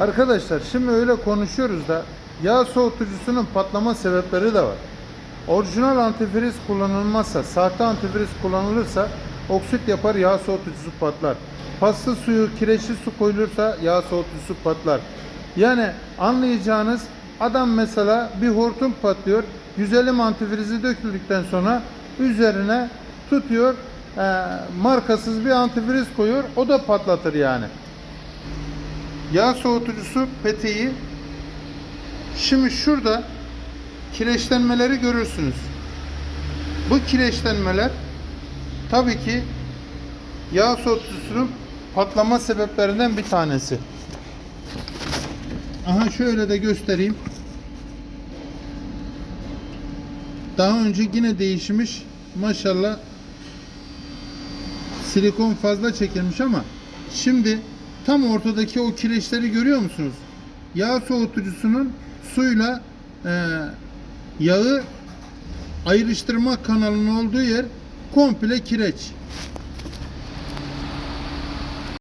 Arkadaşlar şimdi öyle konuşuyoruz da yağ soğutucusunun patlama sebepleri de var. Orijinal antifriz kullanılmazsa, sahte antifriz kullanılırsa oksit yapar yağ soğutucusu patlar. Paslı suyu, kireçli su koyulursa yağ soğutucusu patlar. Yani anlayacağınız adam mesela bir hortum patlıyor. 150 antifrizi döküldükten sonra üzerine tutuyor eee, markasız bir antifriz koyuyor. O da patlatır yani. Yağ soğutucusu peteği şimdi şurada kireçlenmeleri görürsünüz. Bu kireçlenmeler tabii ki yağ soğutucusunun patlama sebeplerinden bir tanesi. Aha şöyle de göstereyim. Daha önce yine değişmiş. Maşallah silikon fazla çekilmiş ama şimdi tam ortadaki o kireçleri görüyor musunuz? Yağ soğutucusunun suyla e, yağı ayrıştırma kanalının olduğu yer komple kireç.